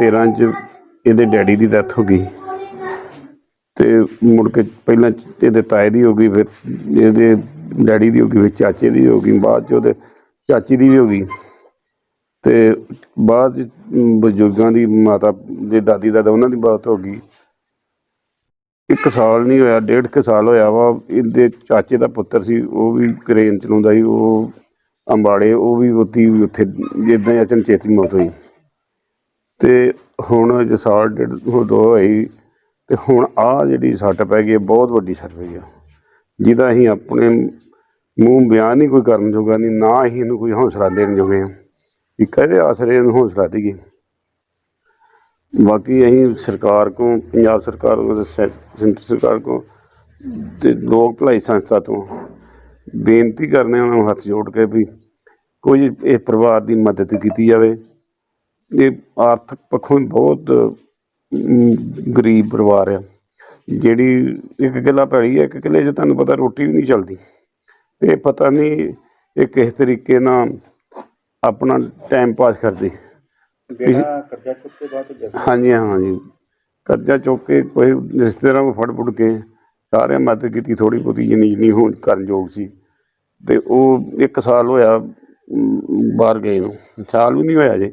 2013 ਚ ਇਹਦੇ ਡੈਡੀ ਦੀ ਡੈਥ ਹੋ ਗਈ। ਤੇ ਮੁੜ ਕੇ ਪਹਿਲਾਂ ਇਹਦੇ ਤਾਏ ਦੀ ਹੋ ਗਈ, ਫਿਰ ਇਹਦੇ ਡੈਡੀ ਦੀ ਹੋ ਗਈ, ਫਿਰ ਚਾਚੇ ਦੀ ਹੋ ਗਈ, ਬਾਅਦ ਚ ਉਹਦੇ ਚਾਚੀ ਦੀ ਵੀ ਹੋ ਗਈ। ਤੇ ਬਾਅਦ ਚ ਬਜ਼ੁਰਗਾਂ ਦੀ ਮਾਤਾ, ਦੇ ਦਾਦੀ ਦਾਦਾ ਉਹਨਾਂ ਦੀ ਬਾਤ ਹੋ ਗਈ। ਇੱਕ ਸਾਲ ਨਹੀਂ ਹੋਇਆ, ਡੇਢ ਕੁ ਸਾਲ ਹੋਇਆ ਵਾ, ਇਹਦੇ ਚਾਚੇ ਦਾ ਪੁੱਤਰ ਸੀ, ਉਹ ਵੀ ਕਰੇਨ ਚਲਾਉਂਦਾ ਸੀ, ਉਹ ਅੰਬਾੜੇ ਉਹ ਵੀ ਉੱਤੀ ਉੱਥੇ, ਜਿੱਦਾਂ ਅਚਨਚੇਤੀ ਮੌਤ ਹੋਈ। ਤੇ ਹੁਣ ਜੇ ਸਾਲ ਡੇਢ ਦੋ ਹੋਈ ਤੇ ਹੁਣ ਆ ਜਿਹੜੀ ਸੱਟ ਪੈ ਗਈ ਹੈ, ਬਹੁਤ ਵੱਡੀ ਸੱਟ ਪਈ ਆ। ਜਿਹਦਾ ਅਸੀਂ ਆਪਣੇ ਮੂੰਹ ਬਿਆਨ ਨਹੀਂ ਕੋਈ ਕਰਨ ਜੋਗਾ ਨਹੀਂ ਨਾ ਅਸੀਂ ਇਹਨੂੰ ਕੋਈ ਹੌਸਲਾ ਦੇਣ ਜੋਗੇ ਹਾਂ। ਵੀ ਕਹਦੇ ਆਸਰੇ ਇਹਨੂੰ ਹੌਸਲਾ ਦੇਈਏ ਬਾਕੀ ਅਸੀਂ ਸਰਕਾਰ ਕੋ ਪੰਜਾਬ ਸਰਕਾਰ ਕੋ ਤੇ ਸੈ- ਸੈਂਟਰ ਸਰਕਾਰ ਕੋ ਤੇ ਲੋਕ ਭਲਾਈ ਸੰਸਥਾ ਤੋਂ ਬੇਨਤੀ ਕਰਨੇ ਉਹਨਾਂ ਨੂੰ ਹੱਥ ਜੋੜ ਕੇ ਵੀ ਕੋਈ ਇਹ ਪਰਿਵਾਰ ਦੀ ਮਦਦ ਕੀਤੀ ਜਾਵੇ। ਇਹ ਆਰਥਿਕ ਪੱਖੋਂ ਬਹੁਤ ਗਰੀਬ ਪਰਿਵਾਰ ਆ। ਜਿਹੜੀ ਇੱਕ ਕਿੱਲਾ ਪੈਲੀ ਹੈ ਇੱਕ ਕਿੱਲੇ 'ਚ ਤੁਹਾਨੂੰ ਪਤਾ ਰੋਟੀ ਵੀ ਨਹੀਂ ਚੱਲਦੀ। ਤੇ ਪਤਾ ਨਹੀਂ ਇਹ ਕਿਸ ਤਰੀਕੇ ਨਾਲ ਆਪਣਾ ਟਾਈਮ ਪਾਸ ਕਰਦੀ। ਬੇਟਾ ਕਰਜ਼ਾ ਚੁੱਕ ਕੇ ਬਾਅਦ ਚ ਜਗ੍ਹਾ ਹਾਂਜੀ ਹਾਂਜੀ। ਕਰਜ਼ਾ ਚੁੱਕ ਕੇ ਕੋਈ ਰਿਸ਼ਤੇਦਾਰਾਂ ਨੂੰ ਫੜ ਫੁੜ ਕੇ ਸਾਰਿਆਂ ਮਦਦ ਕੀਤੀ ਥੋੜੀ ਬਹੁਤੀ ਜਿੰਨੀ ਜਿੰਨੀ ਹੋਣ ਕਰਨ ਯੋਗ ਸੀ। ਤੇ ਉਹ ਇੱਕ ਸਾਲ ਹੋਇਆ ਬਾਹਰ ਗਏ ਨੂੰ। ਸਾਲ ਵੀ ਨਹੀਂ ਹੋਇਆ ਜੇ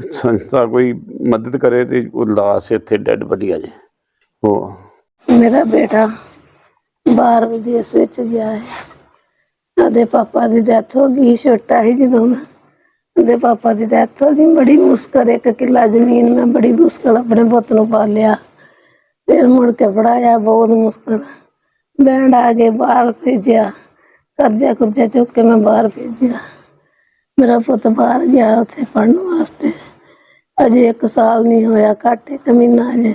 ਸੰਸਥਾ ਕੋਈ ਮਦਦ ਕਰੇ ਤੇ ਉਹ ਲਾਸ਼ ਇੱਥੇ ਡੈੱਡ ਬੜੀ ਆ ਜੇ। ਉਹ ਮੇਰਾ ਬੇਟਾ ਬਾਹਰ ਵਿਦੇਸ਼ ਵਿੱਚ ਗਿਆ ਹੈ। ਉਹਦੇ ਪਾਪਾ ਦੀ ਡੈਥ ਹੋ ਗਈ, ਛੋਟਾ ਹੀ ਜਦੋਂ ਮੈਂ। ਉਹਦੇ ਪਾਪਾ ਦੀ ਡੈਥ ਹੋ ਗਈ, ਬੜੀ ਮੁਸ਼ਕਲ, ਇੱਕ ਕਿੱਲਾ ਜ਼ਮੀਨ ਮੈਂ ਬੜੀ ਮੁਸ਼ਕਲ ਆਪਣੇ ਪੁੱਤ ਨੂੰ ਪਾਲਿਆ। ਫਿਰ ਮੁੜ ਕੇ ਪੜਾਇਆ ਬਹੁਤ ਮੁਸ਼ਕਲ। ਬੈਂਡ ਆ ਕੇ ਬਾਹਰ ਭੇਜਿਆ ਕਰਜ਼ਾ ਕੁਰਜ਼ਾ ਚੁੱਕ ਕੇ ਮੈਂ ਬਾਹਰ ਭੇਜਿਆ। ਮੇਰਾ ਪੁੱਤ ਬਾਹਰ ਗਿਆ ਉੱਥੇ ਪੜਨ ਵਾਸਤੇ। ਅਜੇ 1 ਸਾਲ ਨਹੀਂ ਹੋਇਆ, ਘੱਟ ਇੱਕ ਮਹੀਨਾ ਅਜੇ।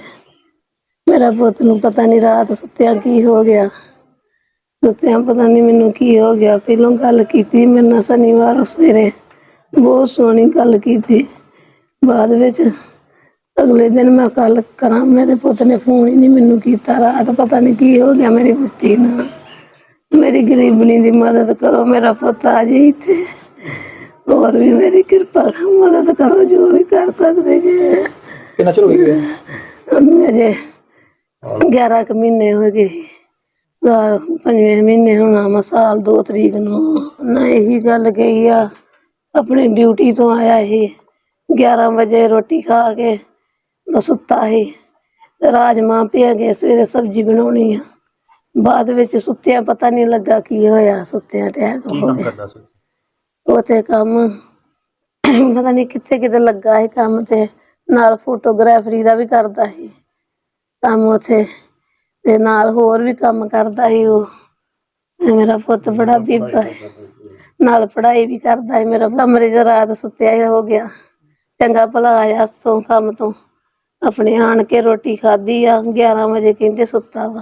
ਮੇਰਾ ਪੁੱਤ ਨੂੰ ਪਤਾ ਨਹੀਂ ਰਾਤ ਸੁੱਤਿਆਂ ਕੀ ਹੋ ਗਿਆ। ਸੁੱਤਿਆਂ ਪਤਾ ਨਹੀਂ ਮੈਨੂੰ ਕੀ ਹੋ ਗਿਆ। ਪਹਿਲੋਂ ਗੱਲ ਕੀਤੀ ਮੇਰੇ ਨਾਲ ਸ਼ਨੀਵਾਰ ਸਵੇਰੇ ਬਹੁਤ ਸੋਹਣੀ ਗੱਲ ਕੀਤੀ। ਬਾਅਦ ਵਿੱਚ ਅਗਲੇ ਦਿਨ ਮੈਂ ਕੱਲ ਕਰਾਂ, ਮੇਰੇ ਪੁੱਤ ਨੇ ਫੋਨ ਹੀ ਨਹੀਂ ਮੈਨੂੰ ਕੀਤਾ। ਰਾਤ ਪਤਾ ਨਹੀਂ ਕੀ ਹੋ ਗਿਆ ਮੇਰੀ ਪੁੱਤੀ ਨਾਲ ਮੇਰੀ ਗਰੀਬਣੀ ਦੀ ਮਦਦ ਕਰੋ, ਮੇਰਾ ਪੁੱਤ ਆ ਜੇ ਇੱਥੇ। ਹੋਰ ਵੀ ਮੇਰੀ ਕਿਰਪਾ ਮਦਦ ਕਰੋ ਜੋ ਵੀ ਕਰ ਸਕਦੇ ਜੇ। ਕਿੰਨਾ ਚਿਰ ਹੋ ਗਿਆ? ਅਜੇ 11 ਕੁ ਮਹੀਨੇ ਹੋ ਗਏ ਸਾਲ ਪੰਜਵੇਂ ਮਹੀਨੇ ਹੋਣਾ ਵਾ ਸਾਲ 2 ਤਰੀਕ ਨੂੰ ਨਾ ਇਹੀ ਗੱਲ ਕਹੀ ਆ ਆਪਣੀ ਡਿਊਟੀ ਤੋਂ ਆਇਆ ਇਹ 11 ਵਜੇ ਰੋਟੀ ਖਾ ਕੇ ਤਾਂ ਸੁੱਤਾ ਸੀ। ਤੇ ਰਾਜਮਾਂ ਪਿਆ ਗਏ ਸਵੇਰੇ ਸਬਜ਼ੀ ਬਣਾਉਣੀ ਆ। ਬਾਅਦ ਵਿੱਚ ਸੁੱਤਿਆਂ ਪਤਾ ਨਹੀਂ ਲੱਗਾ ਕੀ ਹੋਇਆ ਸੁੱਤਿਆਂ ਅਟੈਕ ਹੋ ਗਿਆ। ਕਰਦਾ ਸੀ? ਉਥੇ ਕੰਮ ਪਤਾ ਨਹੀਂ ਕਿੱਥੇ ਕਿਤੇ ਲੱਗਾ ਹੈ ਕੰਮ ਤੇ ਨਾਲ ਫੋਟੋਗ੍ਰਾਫਰੀ ਦਾ ਵੀ ਕਰਦਾ ਸੀ ਕੰਮ ਉਥੇ ਤੇ ਨਾਲ ਹੋਰ ਵੀ ਕੰਮ ਕਰਦਾ ਸੀ ਉਹ ਤੇ ਮੇਰਾ ਪੁੱਤ ਬੜਾ ਬੀਬਾ ਹੈ ਨਾਲ ਪੜ੍ਹਾਈ ਵੀ ਕਰਦਾ ਹੈ ਮੇਰਾ ਕਮਰੇ 'ਚ ਰਾਤ ਸੁੱਤਿਆ ਹੀ ਹੋ ਗਿਆ ਚੰਗਾ ਭਲਾ ਆਇਆ ਸੋਂ ਕੰਮ ਤੋਂ ਆਪਣੇ ਆਣ ਕੇ ਰੋਟੀ ਖਾਧੀ ਆ 11 ਵਜੇ ਕਹਿੰਦੇ ਸੁੱਤਾ ਵਾ।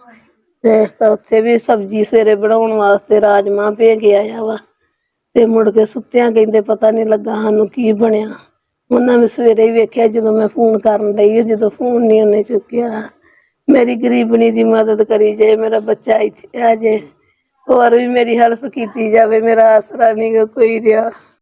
ਤੇ ਉੱਥੇ ਵੀ ਸਬਜ਼ੀ ਸਵੇਰੇ ਬਣਾਉਣ ਵਾਸਤੇ ਰਾਜਮਾ ਭੇ ਆਇਆ ਵਾ। ਤੇ ਮੁੜ ਕੇ ਸੁੱਤਿਆਂ ਕਹਿੰਦੇ ਪਤਾ ਨਹੀਂ ਲੱਗਾ ਸਾਨੂੰ ਕੀ ਬਣਿਆ। ਉਹਨਾਂ ਨੇ ਸਵੇਰੇ ਹੀ ਵੇਖਿਆ ਜਦੋਂ ਮੈਂ ਫੋਨ ਕਰਨ ਲਈ, ਜਦੋਂ ਫੋਨ ਨਹੀਂ ਉਹਨੇ ਚੁੱਕਿਆ। ਮੇਰੀ ਗਰੀਬਣੀ ਦੀ ਮਦਦ ਕਰੀ ਜੇ, ਮੇਰਾ ਬੱਚਾ ਇੱਥੇ ਆ ਜੇ। ਹੋਰ ਵੀ ਮੇਰੀ ਹੈਲਪ ਕੀਤੀ ਜਾਵੇ, ਮੇਰਾ ਆਸਰਾ ਨਹੀਂ ਕੋਈ ਰਿਹਾ।